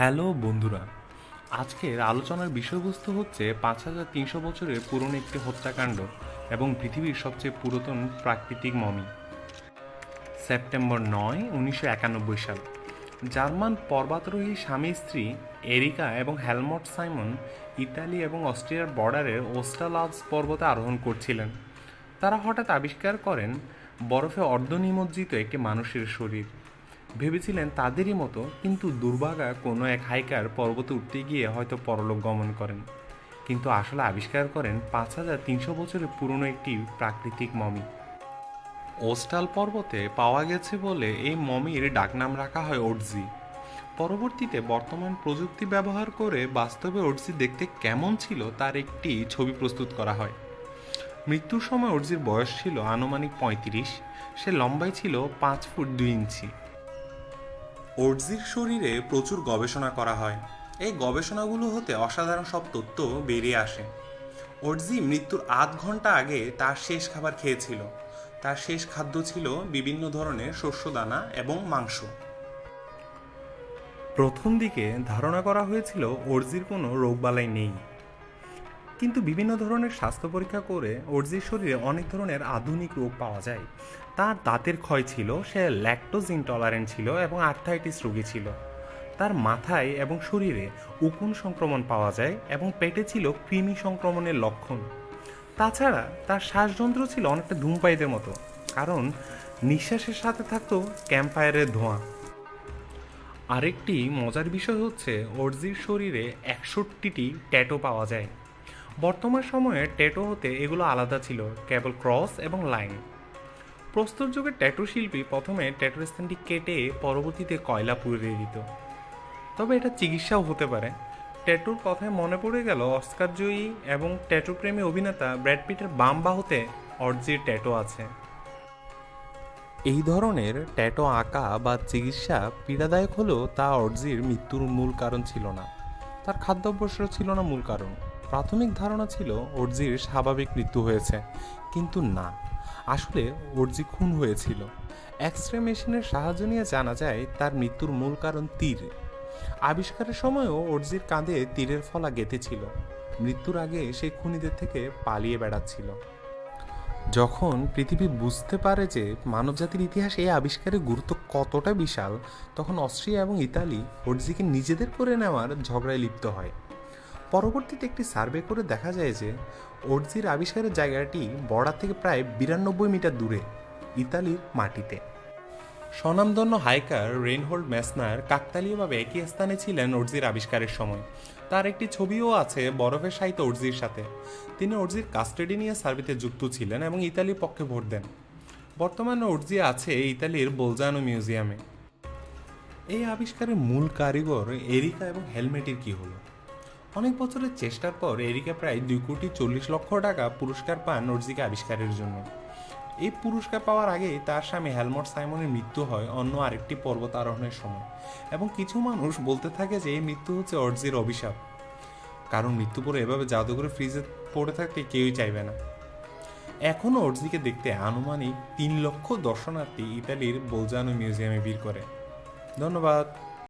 Hello বন্ধুরা, আজকের আলোচনার বিষয়বস্তু হচ্ছে পাঁচ হাজার তিনশো বছরের পুরনো একটি হত্যাকাণ্ড এবং পৃথিবীর সবচেয়ে পুরাতন প্রাকৃতিক মমি। সেপ্টেম্বর নয়, উনিশশো একানব্বই সাল। জার্মান পর্বতারোহী স্বামী স্ত্রী এরিকা এবং হেলমট সাইমন ইতালি এবং অস্ট্রিয়ার বর্ডারের ওস্টালাভস পর্বতে আরোহণ করছিলেন। তারা হঠাৎ আবিষ্কার করেন বরফে অর্ধনিমজ্জিত একটি মানুষের শরীর। ভেবেছিলেন তাদেরই মতো, কিন্তু দুর্ভাগা কোনো এক হাইকার পর্বতে উঠতে গিয়ে হয়তো পরলোক গমন করেন। কিন্তু আসলে আবিষ্কার করেন পাঁচ হাজার তিনশো বছরের পুরনো একটি প্রাকৃতিক মমি। ওস্টাল পর্বতে পাওয়া গেছে বলে এই মমির ডাকনাম রাখা হয় ওটজি। পরবর্তীতে বর্তমান প্রযুক্তি ব্যবহার করে বাস্তবে ওটজি দেখতে কেমন ছিল তার একটি ছবি প্রস্তুত করা হয়। মৃত্যুর সময় অর্জির বয়স ছিল আনুমানিক পঁয়ত্রিশ, সে লম্বাই ছিল পাঁচ ফুট দুই ইঞ্চি। অর্জির শরীরে প্রচুর গবেষণা করা হয়। এই গবেষণাগুলো হতে অসাধারণ সব তথ্য বেরিয়ে আসে। অর্জি মৃত্যুর আধ ঘণ্টা আগে তার শেষ খাবার খেয়েছিল। তার শেষ খাদ্য ছিল বিভিন্ন ধরনের শস্যদানা এবং মাংস। প্রথম দিকে ধারণা করা হয়েছিল অর্জির কোনো রোগবালাই নেই। কিন্তু বিভিন্ন ধরনের স্বাস্থ্য পরীক্ষা করে অর্জির শরীরে অনেক ধরনের আধুনিক রোগ পাওয়া যায়। তার দাঁতের ক্ষয় ছিল, সে ল্যাকটোজ ইনটলারেন্ট ছিল এবং আর্থাইটিস রোগী ছিল। তার মাথায় এবং শরীরে উকুন সংক্রমণ পাওয়া যায় এবং পেটে ছিল কৃমি সংক্রমণের লক্ষণ। তাছাড়া তার শ্বাসযন্ত্র ছিল অনেকটা ধূমপাইদের মতো, কারণ নিঃশ্বাসের সাথে থাকতো ক্যাম্পায়ারের ধোঁয়া। আরেকটি মজার বিষয় হচ্ছে, অর্জির শরীরে একষট্টিটি ট্যাটো পাওয়া যায়। বর্তমান সময়ে ট্যাটো হতে এগুলো আলাদা ছিল, কেবল ক্রস এবং লাইন প্রস্তর যুগের ট্যাটু শিল্পী প্রথমে ট্যাটু স্থানটি কেটে পরবর্তীতে কয়লা পুড়িয়ে দিত। তবে এটা চিকিৎসাও হতে পারে। ট্যাটুর কথায় মনে পড়ে গেল অস্কার জয়ী এবং ট্যাটু প্রেমী অভিনেতা ব্র্যাড পিটের বাম বাহুতে অর্জির ট্যাটু আছে। এই ধরনের ট্যাটো আঁকা বা চিকিৎসা পীড়াদায়ক হলেও তা অর্জির মৃত্যুর মূল কারণ ছিল না। তার খাদ্যাভ্যাসও ছিল না মূল কারণ। প্রাথমিক ধারণা ছিল অর্জির স্বাভাবিক মৃত্যু হয়েছে। কিন্তু না, আসলে অর্জি খুন হয়েছিল। এক্স রে মেশিনের সাহায্য নিয়ে জানা যায় তার মৃত্যুর মূল কারণ তীর। আবিষ্কারের সময়ও অর্জির কাঁধে তীরের ফলা গেঁথেছিল। মৃত্যুর আগে সে খুনিদের থেকে পালিয়ে বেড়াচ্ছিল। যখন পৃথিবী বুঝতে পারে যে মানবজাতির ইতিহাসে এই আবিষ্কারের গুরুত্ব কতটা বিশাল, তখন অস্ট্রিয়া এবং ইতালি অর্জিকে নিজেদের করে নেওয়ার ঝগড়ায় লিপ্ত হয়। পরবর্তীতে একটি সার্ভে করে দেখা যায় যে অর্জির আবিষ্কারের জায়গাটি বর্ডার থেকে প্রায় বিরানব্বই মিটার দূরে, ইতালির মাটিতে। স্বনামধন্য হাইকার রেইনহোল্ড ম্যাসনার কাকতালীয়ভাবে একই স্থানে ছিলেন অর্জির আবিষ্কারের সময়। তার একটি ছবিও আছে বরফের সাহিত্য অর্জির সাথে। তিনি অর্জির কাস্টাডি নিয়ে সার্বিতে যুক্ত ছিলেন এবং ইতালির পক্ষে ভোট দেন। বর্তমানে অর্জি আছে ইতালির বোলজানো মিউজিয়ামে। এই আবিষ্কারের মূল কারিগর এরিকা এবং হেলমেটের কি হলো? অনেক বছরের চেষ্টার পর এরিকা প্রায় দুই কোটি চল্লিশ লক্ষ টাকা পুরস্কার পান অর্জিকে আবিষ্কারের জন্য। এই পুরস্কার পাওয়ার আগেই তার স্বামী হেলমট সাইমনের মৃত্যু হয় অন্য আরেকটি পর্বত আরোহণের সময় এবং কিছু মানুষ বলতে থাকে যে এই মৃত্যু হচ্ছে অর্জির অভিশাপ। কারণ মৃত্যু পরে এভাবে জাদুঘরে ফ্রিজে পড়ে থাকতে কেউই চাইবে না। এখনও অর্জিকে দেখতে আনুমানিক তিন লক্ষ দর্শনার্থী ইতালির বোলজানো মিউজিয়ামে ভিড় করে। ধন্যবাদ।